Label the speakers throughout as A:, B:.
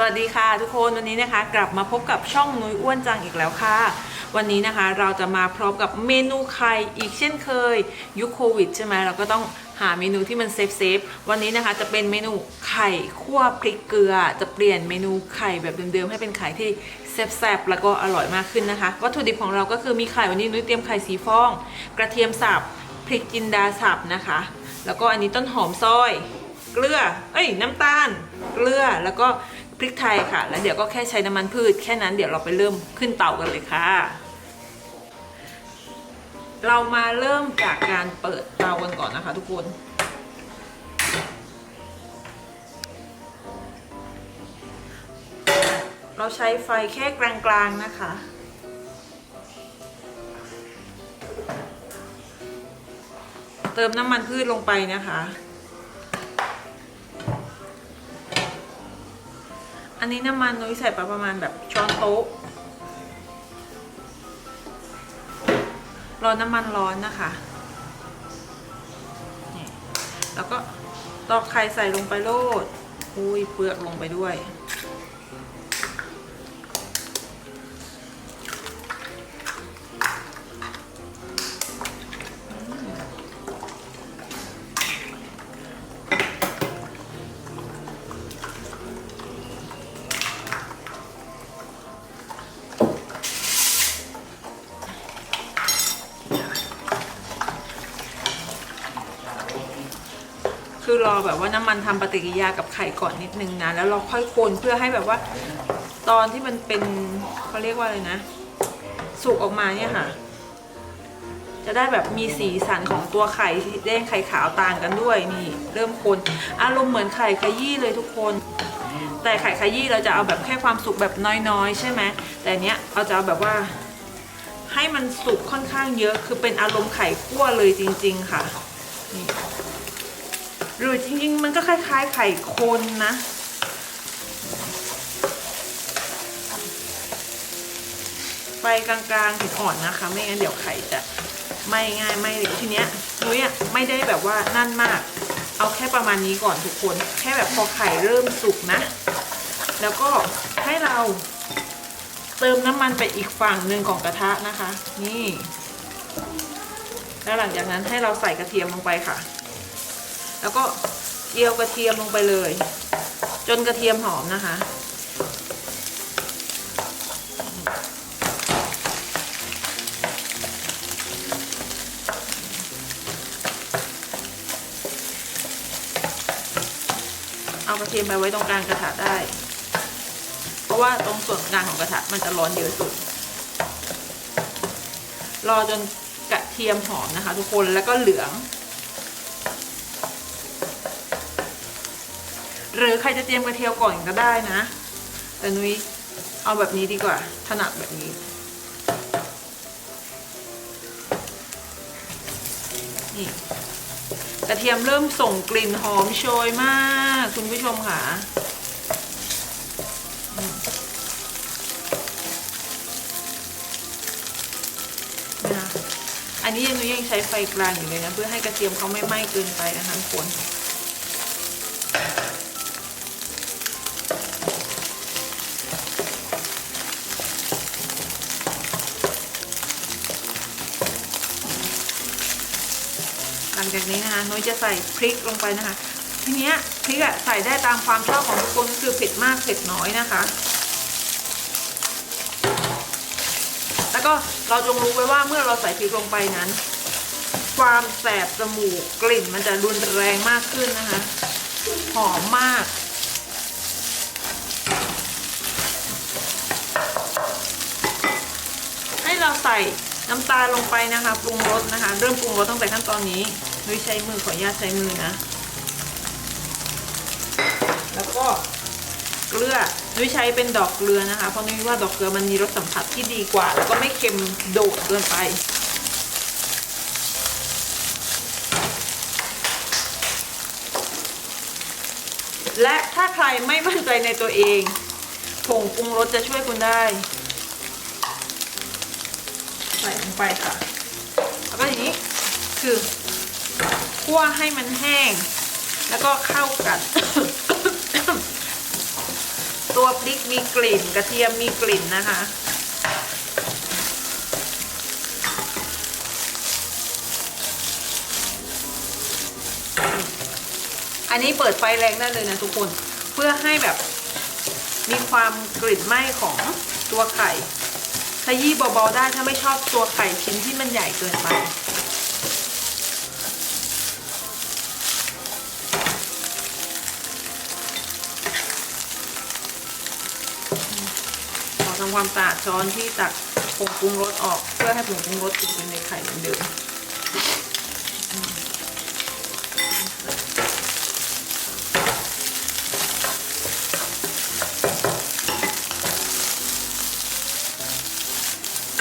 A: สวัสดีค่ะทุกคนวันนี้นะคะกลับมาพบกับช่องนุ้ยอ้วนจังอีกแล้วค่ะ วันนี้นะคะเราจะมาพร้อมกับเมนูไข่อีกเช่นเคย ยุคโควิดใช่ไหมเราก็ต้องหาเมนูที่มันเซฟเซฟวันนี้นะคะจะเป็นเมนูไข่คั่วพริกเกลือ จะเปลี่ยนเมนูไข่แบบเดิมๆให้เป็นไข่ที่แซ่บๆแล้วก็อร่อยมากขึ้นนะคะ วัตถุดิบของเราก็คือมีไข่วันนี้นุ้ยเตรียมไข่สีฟอง กระเทียมสับพริกจินดาสับนะคะ แล้วก็อันนี้ต้นหอมซอย เกลือ เอ้ยน้ำตาล เกลือแล้วก็ พริกไทยค่ะ แล้วเดี๋ยวก็แค่ใช้น้ำมันพืช แค่นั้นเดี๋ยวเราไปเริ่มขึ้นเตากันเลยค่ะ เรามาเริ่มจากการเปิดเตากันก่อนนะคะทุกคนเราใช้ไฟแค่กลางๆนะคะ เติมน้ำมันพืชลงไปนะคะ อันนี้น้ำมันนุ้ยใส่ปประมาณแบบช้อนโต๊ะรอน้ำมันร้อนนะคะนี่แล้วก็ตอกไข่ใส่ลงไปโลด อุ้ยเปลือกลงไปด้วย คือรอแบบว่าน้ำมันทำปฏิกิริยากับไข่ก่อนนิดนึงนะแล้วเราค่อยคนเพื่อให้แบบว่า ตอนที่มันเป็นเขาเรียกว่าอะไรนะ สุกออกมาเนี่ยค่ะ จะได้แบบมีสีสันของตัวไข่แดงไข่ขาวต่างกันด้วยนี่เริ่มคนอารมณ์เหมือนไข่ขยี้เลยทุกคน แต่ไข่ขยี้เราจะเอาแบบแค่ความสุกแบบน้อยๆ ใช่ไหมแต่เนี้ยเราจะเอาแบบว่าให้มันสุกค่อนข้างเยอะ คือเป็นอารมณ์ไข่คั่วเลยจริง ๆ ค่ะนี่ หรือจริงๆ มันก็คล้ายๆ ไข่คนนะไฟกลางๆถึงอ่อนนะคะ ไม่งั้นเดี๋ยวไข่จะไม่ง่ายไม่ทีเนี้ยนุ้ยอะไม่ได้แบบว่านั่นมาก เอาแค่ประมาณนี้ก่อนทุกคน แค่แบบพอไข่เริ่มสุกนะ แล้วก็ให้เราเติมน้ำมันไปอีกฝั่งหนึ่งของกระทะนะคะ นี่ แล้วหลังจากนั้นให้เราใส่กระเทียมลงไปค่ะ แล้วก็เจียวกระเทียมลงไปเลย จนกระเทียมหอมนะคะ เอากระเทียมไปไว้ตรงกลางกระทะได้ เพราะว่าตรงส่วนกลางของกระทะมันจะร้อนเยอะสุด รอจนกระเทียมหอมนะคะ ทุกคนแล้วก็เหลือง หรือใครจะเตรียมกระเทียมก่อนก็ได้นะ แต่นุ้ยเอาแบบนี้ดีกว่า ถนัดแบบนี้ นี่กระเทียมเริ่มส่งกลิ่นหอมโชยมาก คุณผู้ชมค่ะนะอันนี้ยังนุ้ยยังใช้ไฟกลางอยู่เลยนะ เพื่อให้กระเทียมเขาไม่ไหม้เกินไปนะคะทุกคน จากนี้นะคะนุ้ยจะใส่พริกลงไปนะคะ ทีเนี้ยพริกอะใส่ได้ตามความชอบของทุกคนก็คือเผ็ดมากเผ็ดน้อยนะคะ แล้วก็เราจงรู้ไว้ว่าเมื่อเราใส่พริกลงไปนั้น ความแสบจมูกกลิ่นมันจะรุนแรงมากขึ้นนะคะ หอมมากให้เราใส่น้ำตาลลงไปนะคะปรุงรสนะคะ เริ่มปรุงรสตั้งแต่ขั้นตอนนี้ นุ้ยใช้มือขออนุญาตใช้มือนะ แล้วก็เกลือนุ้ยใช้เป็นดอกเกลือนะคะ เพราะนุ้ยว่าดอกเกลือมันมีรสสัมผัสที่ดีกว่า แล้วก็ไม่เค็มโดดเกินไป และถ้าใครไม่มั่นใจในตัวเองผงปรุงรสจะช่วยคุณได้ ใส่ลงไปค่ะ แล้วก็อย่างนี้คือ คั่วให้มันแห้ง แล้วก็เข้ากันตตัวพริกมีกลิ่นกระเทียมมีกลิ่นนะคะอันนี้เปิดไฟแรงได้เลยนะทุกคน เพื่อให้แบบมีความกลิ่นไหม้ของตัวไข่ขยี้เบาๆได้ถ้าไม่ชอบตัวไข่ชิ้นที่มันใหญ่เกินไป ทำความสะอาดช้อนที่ตักผงปรุงรสออก เพื่อให้ผงปรุงรสติดอยู่ในไข่เหมือนเดิม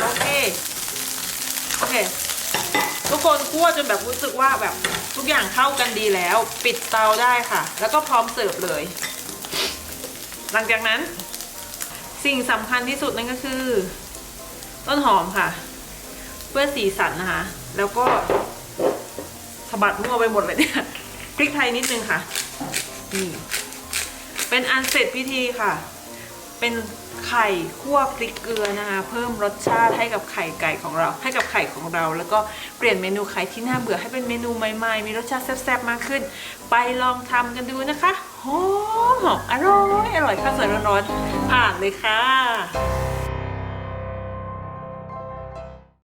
A: โอเค โอเค ทุกคนคั่วจนแบบรู้สึกว่าแบบทุกอย่างเข้ากันดีแล้ว ปิดเตาได้ค่ะ แล้วก็พร้อมเสิร์ฟเลย หลังจากนั้น สิ่งสำคัญที่สุดนั่นก็คือ ต้นหอมค่ะ เพื่อสีสันนะคะ แล้วก็สะบัดมั่วไปหมดเลยเนี่ยพริกไทยนิดนึงค่ะนี่เป็นอันเสร็จพิธีค่ะ เป็นไข่คั่วพริกเกลือนะคะเพิ่มรสชาติให้กับไข่ไก่ของเรา ให้กับไข่ของเรา แล้วก็เปลี่ยนเมนูไข่ที่น่าเบื่อให้เป็นเมนูใหม่ๆ มีรสชาติแซ่บๆมากขึ้น ไปลองทำกันดูนะคะหอมอร่อยอร่อยข้าวสวยร้อนๆผ่านเลยค่ะ